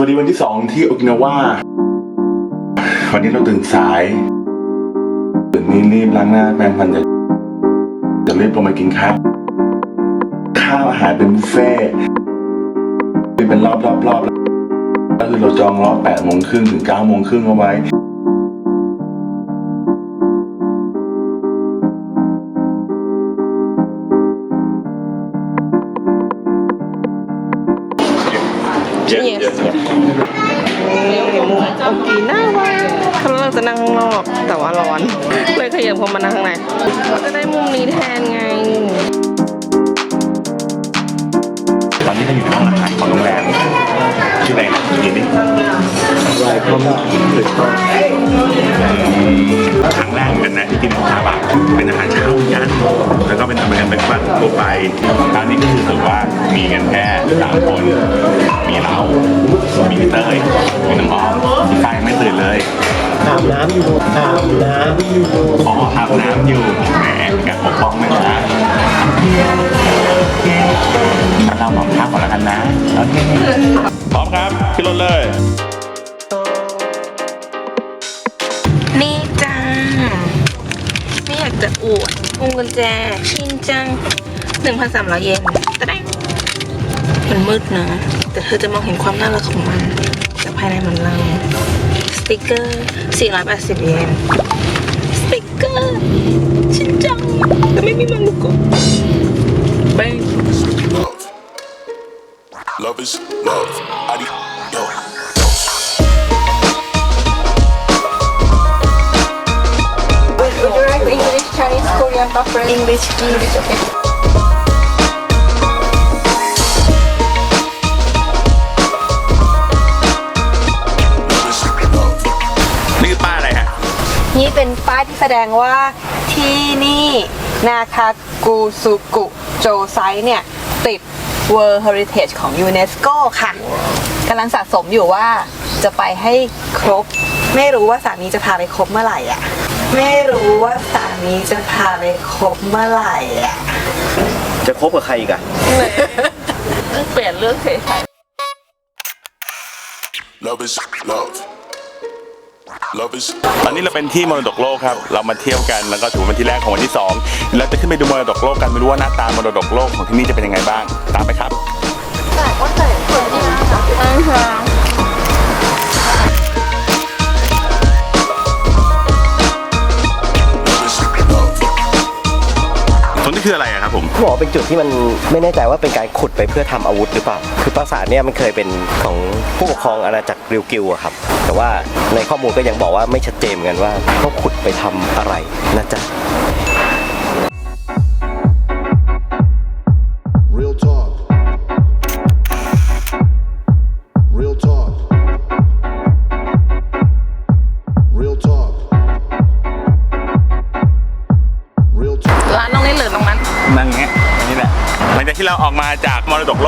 วัสดีวันที่สองที่โอกินาวาวันนี้เราตื่นสายตื่นนี่รีบล้างหน้าแปรงฟันจะจะรีบลงมากินข้าวข้าวอาหารเป็นบุฟเฟ่เป็นรอบรอบรอบก็คือเราจองรอบแปดโมงครึ่งถึงเก้าโมงครึ่งเอาไว้ Yes, yes. มุมโอกีน่าวาเขาเราจะนั่งข้างนอกแต่ว่าร้อน เลยขยับเข้ามานั่งข้างในเราจะได้มุมนี้แทนไง ตอนนี้เราอยู่ในห้องอาหารของโรงแรมชื่ออะไรนะยินดีลายความตื่นต้นครั้งแรกเหมือนกันนะที่กินของชาบะเป็นอาหารเช้าเหมือนกันแล้วก็เป็นอเมริกันเบรคฟาสต์ทั่วไปคราวนี้ก็คือถือว่ามีกันแค่สามคน มีเรา มีพี่เต้ยมีน้องอ้อมพี่ฟ้ายังไม่ตื่นเลยอาบน้ำอยู่อาบน้ำอยู่ขออาบน้ำอยู่แหมมีการปกป้องนะจ๊ะงั้น เราบอกข้าวก่อนแล้วกันนะโอเคพร้อมครับขึ้นรถเลย นี่จ้าไม่อยากจะอวดวงกุญแจ ชินจัง 1,300 เยนแต่ได้มันมืดนะ แต่เธอจะมองเห็นความน่ารักของมันจากภายในมันเล่าสติกเกอร์ 480 เยนสติกเกอร์ ชินจัง แต่ไม่มีมันลูกกบ is love. Adios. อังกฤษอังกฤษโอเคนี่ป้ายอะไรฮะ นี่เป็นป้ายที่แสดงว่าที่นี่นาคากูสุกุโจไซเนี่ย ติด World Heritage ของยูเนสโกค่ะกำลังสะสมอยู่ว่าจะไปให้ครบ ไม่รู้ว่าสามีจะพาไปครบเมื่อไหร่อะ ไม่รู้ว่าสามีจะพาไปครบเมื่อไหร่อะ จะคบกับใครอีกอะเปลี่ยนเรื่องเฉย Love is love. ตอนนี้เราเป็นที่มรดกโลกครับ เรามาเที่ยวกันแล้วก็ถือว่าเป็นที่แรกของวันที่สองเราจะขึ้นไปดูมรดกโลกกันไม่รู้ว่าหน้าตามรดกโลกของที่นี่จะเป็นยังไงบ้าง ตามไปครับ love บผมอกว่าเป็นจุดที่มันไม่แน่ใจว่าเป็นการขุดไปเพื่อทำอาวุธหรือเปล่า คือปราสาทเนี่ยมันเคยเป็นของผู้ปกครองอาณาจักรริวกิวอะครับ แต่ว่าในข้อมูลก็ยังบอกว่าไม่ชัดเจนเหมือนกันว่าเขาขุดไปทำอะไรนะจ๊ะ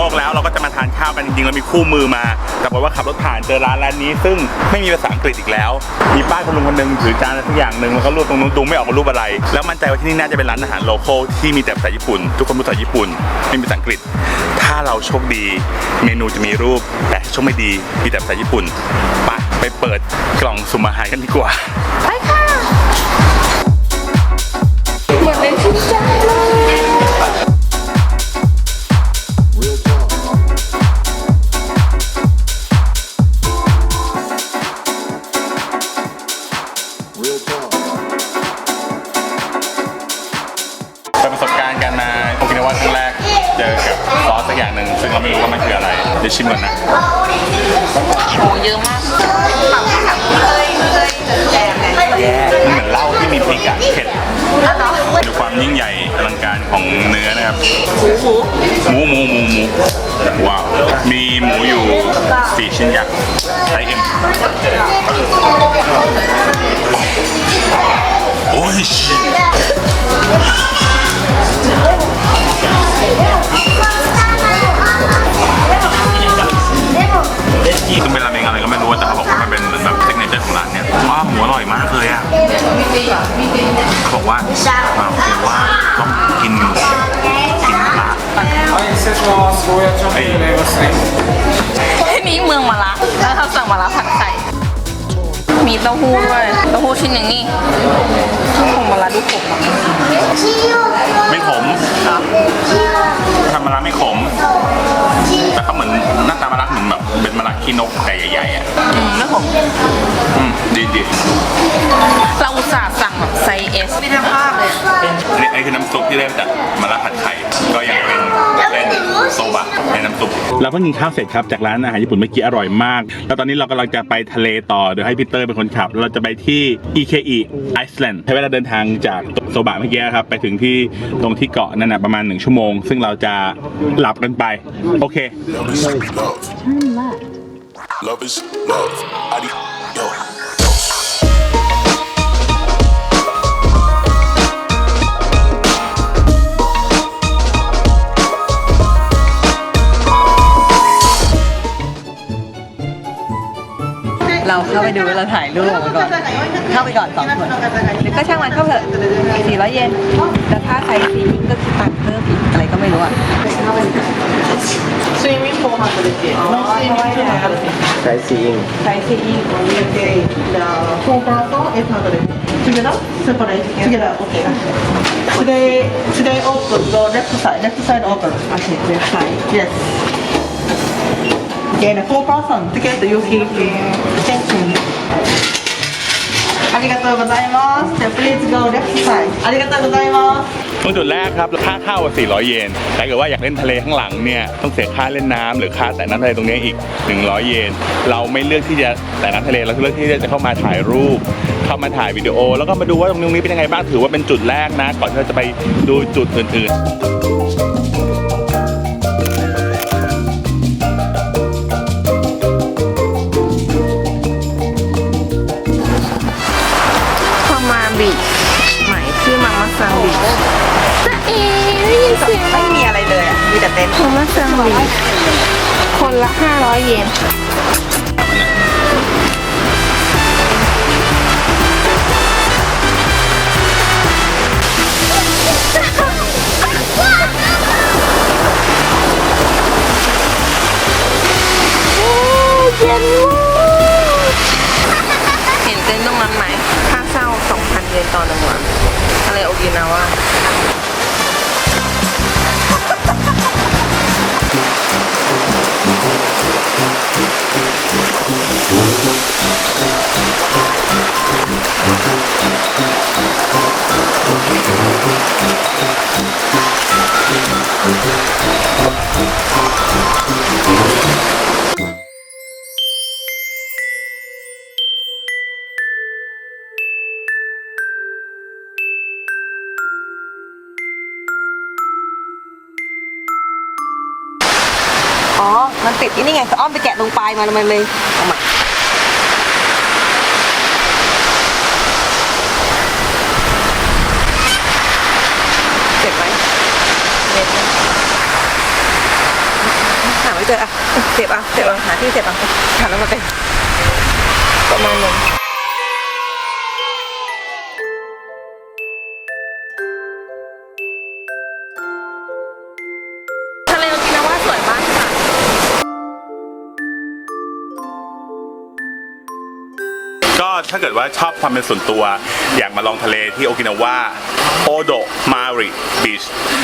ลกแล้วเราก็จะมาทานข้าวกันจริงๆเรามีคู่มือมา แต่บอกฏว่าขับรถผ่านเจอร้านร้านนี้ซึ่งไม่มีภาษาอังกฤษอีกแล้ว มีป้ายคนลุงคนหนึ่งถือจานอะไรสักอย่างหนึ่งแล้วก็รูปตรงนู้นดูไม่ออกว่ารูปอะไร แล้วมั่นใจว่าที่นี่น่าจะเป็นร้านอาหารโลคอลที่มีแต่ภาษาญี่ปุ่น ทุกคนพูดภาษาญี่ปุ่นไม่มีภาษาอังกฤษ ถ้าเราโชคดี เมนูจะมีรูป แต่โชคไม่ดีมีแต่ภาษาญี่ปุ่นไปไปเปิดกล่องสุ่มอาหารกันดีกว่า นะครับหมูหมูหมูหมูว้าวมีหมูอยู่สี่ชิ้นใหญ่ไซส์เอ็มโอ้ยนี่คือเป็นราเมงอะไรก็ไม่รู้แต่เขาบอกว่ามันเป็นเหมือนแบบซิกเนเจอร์ของร้านเนี่ยว้าวหมูอร่อยมากเลยอะเขาบอกว่าอ่าโอเคว่าต้องกินกิ นี่เมืองมาละแล้วเขาสั่งมาละผัดไก่มีเต้าหู้ด้วย เต้าหู้ชิ้นอย่างนี่ทุกคนมาละดูขมอะไม่ขมทำมาละไม่ขมแต่เขาเหมือนหน้าตามาละเหมือนแบบเป็นมาละขี้นกแต่ใหญ่ๆอะอืมไม่ขมอืมดีดีเราอุตส่าห์สั่งแบบไซส์เอสไม่ได้ภาพเลยนี่คือน้ำซุปที่ได้มาจากมาละผัดไข่ก็ยังเป็น เป็นโซบะในน้ำซุปเราเพิ่งกินข้าวเสร็จครับจากร้านอาหารญี่ปุ่นเมื่อกี้อร่อยมาก แล้วตอนนี้เรากำลังจะไปทะเลต่อเดี๋ยวให้พีเตอร์เป็นคนขับเราจะไปที่ EKE Iceland ใช้เวลาเดินทางจากโซบะเมื่อกี้ครับไปถึงที่ตรงที่เกาะนั่นนะประมาณหนึ่งชั่วโมง ซึ่งเราจะหลับกันไปโอเค Love is love. Love is เราเข้าไปดูเราถ่ายรูปออกมาก่อน เข้าไปก่อนสองคนหรือก็ช่างมันเข้าเถอะสี่ร้อยเยนแต่ถ้าใครซีอิงก็คือตังค์เพิ่มอีกอะไรก็ไม่รู้อะสวิมมิ่งโพลมาตัวเดียวอ๋อว่ายน้ำใช้ซีอิงใช้ซีอิง Together? Separate? Together, okay. Today, today open, go left side, left side open. Okay, left side, yes. Okay, the four person together you keep Thank you. Arigatou gozaimasu. Please go left side. Arigatou gozaimasu. ตรงจุดแรกครับค่าเข้า400 เยนแต่ถ้าเกิดว่าอยากเล่นทะเลข้างหลังเนี่ยต้องเสียค่าเล่นน้ำหรือค่าแต่น้ำทะเลตรงนี้อีก 100 เยน เราไม่เลือกที่จะแต่น้ำทะเลเราเลือกที่จะเข้ามาถ่ายรูป เข้ามาถ่ายวิดีโอ แล้วก็มาดูว่าตรงนี้เป็นยังไงบ้างถือว่าเป็นจุดแรกนะ ก่อนที่เราจะไปดูจุดอื่นๆ อะมีแต่เต็นท์มามาซังบีคนละ 500 เยน อ๋อ มันติดที่นี่ไงอ้อมไปแกะตรงปลายมันมันเลยเอาใหม่เจ็บไหมเจ็บไหมหาไม่ เจออะเจ็บอะเจ็บอะหาที่เจ็บอะหาแล้วมาเป็นประมาณนึง ถ้าเกิดว่าชอบความเป็นส่วนตัว อยากมาลองทะเลที่โอกินาวาโอโดมาริบีช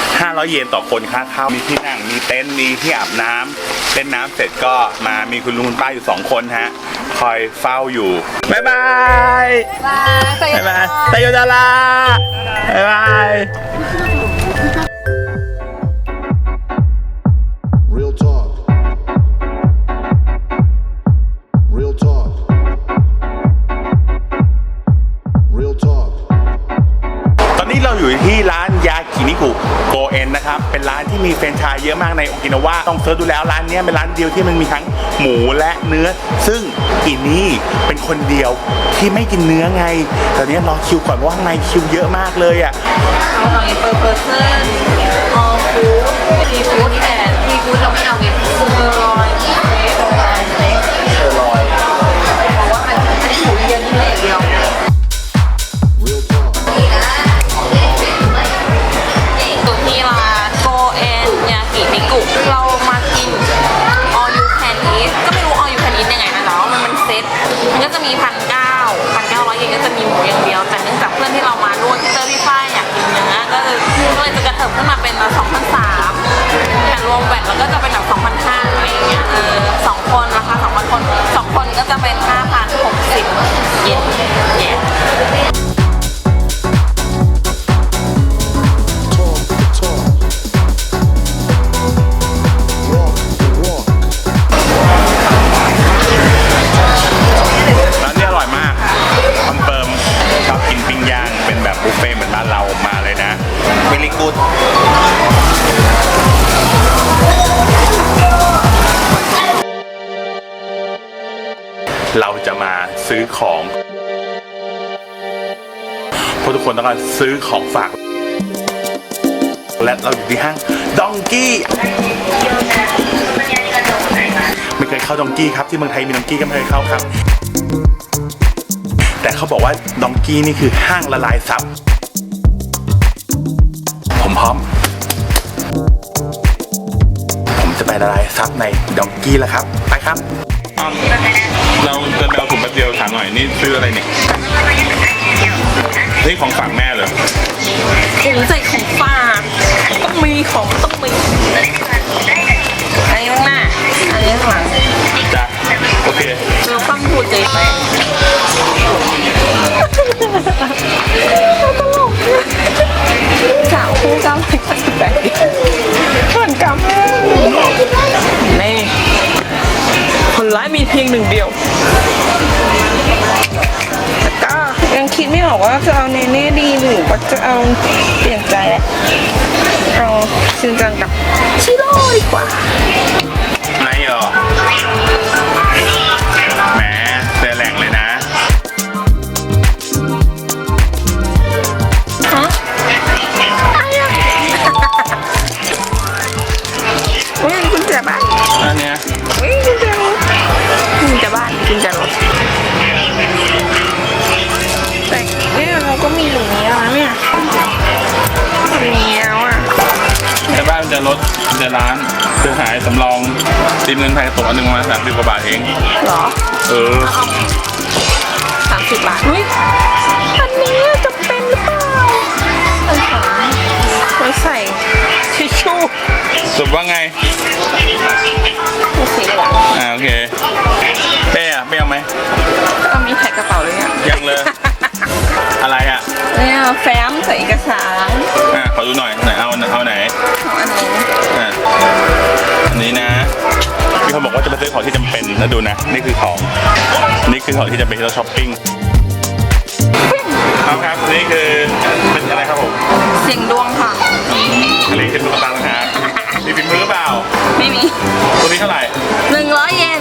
500 เยนต่อคนค่าเข้ามีที่นั่งมีเต็นท์มีที่อาบน้ำเล่นน้ำเสร็จก็มามีคุณลุงคุณป้าอยู่ 2 คนฮะ คอยเฝ้าอยู่บ๊ายบายบายใส่บ๊ายบายไซโยดาราบ๊ายบาย ที่มีแฟรนไชส์เยอะมากในโอกินาวาต้องเซิร์ชดูแล้วร้านนี้เป็นร้านเดียวที่มันมีทั้งหมูและเนื้อ ซึ่งอินนี่เป็นคนเดียวที่ไม่กินเนื้อไงตอนนี้รอคิวก่อนเพราะว่าข้างในคิวเยอะมากเลยอะเอาหน่อยเปอร์เพอร์เซนออฟูดซีฟูดแอนซีฟูดเราไม่เอาไงเซอร์ลอยเปอร์ลอย คนสองคนก็จะเป็น5,060เยน ซื้อของเพราะทุกคนต้องการซื้อของฝาก และเราอยู่ที่ห้างดองกี้ไม่เคยเข้าดองกี้ครับที่เมืองไทยมีดองกี้ก็ไม่เคยเข้าครับ แต่เขาบอกว่าดองกี้นี่คือห้างละลายซับผมพร้อม ผมจะไปละลายซับในดองกี้แล้วครับ ไปครับ เราเดินไปเอาถุงแป๊บเดียวถามหน่อยนี่ซื้ออะไรเนี่ยนี่ของฝากแม่เหรอถุงใส่ของฝากต้องมีของต้องมีอันนี้ข้างหน้าอันนี้ข้างหลังจ้ะโอเคเราฟังพูดใจไปสาวคู่เก้าร้อ เอาเปลี่ยนใจแหละเอาชินจังกับชิโร่ดีกว่า ตีเงินไทยตกอันหนึ่งประมาณสามสิบกว่าบาทเองเหรอเออสามสิบบาทอุ้ยอันนี้จะเป็นหรือเปล่าอันขาไว้ใส่ทิชชู่สุดว่าไง ดูสีเหลืองอ่าโอเคเป้อะไม่เอาไหมเอามีแท็กกระเป๋าเลยเนี่ยยังเลย อะไรอะเนี่ยแฟ้มใส่เอกสารอะขอดูหน่อยไหนเอาเอาไหนของอันนี้อะ แล้วดูนะ นี่คือของ นี่คือของที่จะไปเราช้อปปิ้งครับครับ นี่คือเป็นอะไรครับผมเสียงดวงค่ะ อันนี้คือตุ๊ตาล่างหากมีฝีมือหรือเปล่า ไม่มี ตัวนี้เท่าไหร่หนึ่งร้อยเยน